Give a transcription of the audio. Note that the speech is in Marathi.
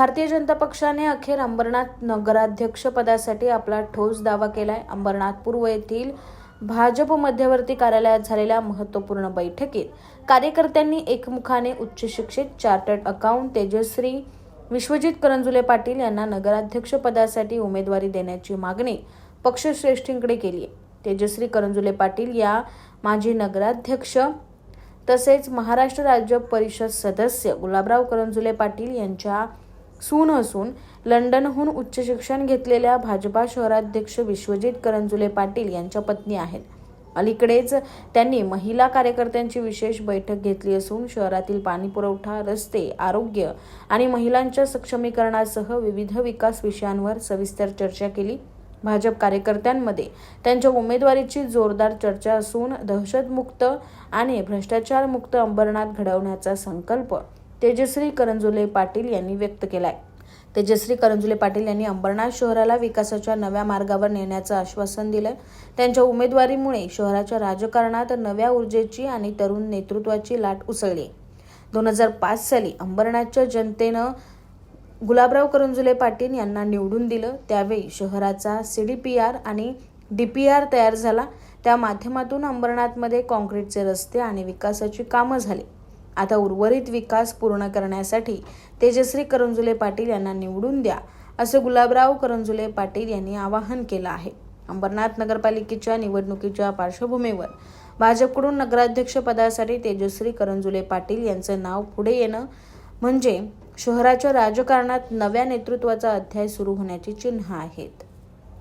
भारतीय जनता पक्षाने अखेर अंबरनाथ नगराध्यक्षपदासाठी आपला ठोस दावा केलाय. अंबरनाथ पूर्व येथील भाजप मध्यवर्ती कार्यालयात झालेल्या महत्त्वपूर्ण बैठकीत कार्यकर्त्यांनी एकमुखाने उच्च शिक्षित चार्टर्ड अकाउंट तेजश्री विश्वजित करंजुले पाटील यांना नगराध्यक्षपदासाठी उमेदवारी देण्याची मागणी पक्षश्रेष्ठींकडे केली आहे तेजश्री करंजुले पाटील या माजी नगराध्यक्ष तसेच महाराष्ट्र राज्य परिषद सदस्य गुलाबराव करंजुले पाटील यांच्या सून असून लंडनहून उच्च शिक्षण घेतलेल्या भाजपा शहराध्यक्ष विश्वजित करंजुले पाटील यांच्या पत्नी आहेत. अलीकडेच त्यांनी महिला कार्यकर्त्यांची विशेष बैठक घेतली असून शहरातील पाणीपुरवठा रस्ते आरोग्य आणि महिलांच्या सक्षमीकरणासह विविध विकास विषयांवर सविस्तर चर्चा केली. भाजप कार्यकर्त्यांमध्ये त्यांच्या उमेदवारीची जोरदार चर्चा असून दहशतमुक्त आणि भ्रष्टाचारमुक्त अंबरनाथ घडवण्याचा संकल्प तेजश्री करंजुले पाटील यांनी व्यक्त केला आहे तेजश्री करंजुले पाटील यांनी अंबरनाथ शहराला विकासाच्या नव्या मार्गावर नेण्याचं आश्वासन दिलं. त्यांच्या उमेदवारीमुळे शहराच्या राजकारणात नव्या ऊर्जेची आणि तरुण नेतृत्वाची लाट उसळली. दोन हजार पाच साली अंबरनाथच्या जनतेनं गुलाबराव करंजुले पाटील यांना निवडून दिलं. त्यावेळी शहराचा सी डी पी आर आणि डी पी आर तयार झाला. त्या माध्यमातून अंबरनाथमध्ये काँक्रीटचे रस्ते आणि विकासाची कामं झाली. आता उर्वरित विकास पूर्ण करण्यासाठी तेजश्री करंजुले पाटील यांना निवडून द्या असं गुलाबराव करंजुले पाटील यांनी आवाहन केलं आहे. अंबरनाथ नगरपालिकेच्या निवडणुकीच्या पार्श्वभूमीवर भाजपकडून नगराध्यक्ष पदासाठी तेजश्री करंजुले पाटील यांचं नाव पुढे येणं म्हणजे शहराच्या राजकारणात नव्या नेतृत्वाचा अध्याय सुरू होण्याची चिन्ह आहेत.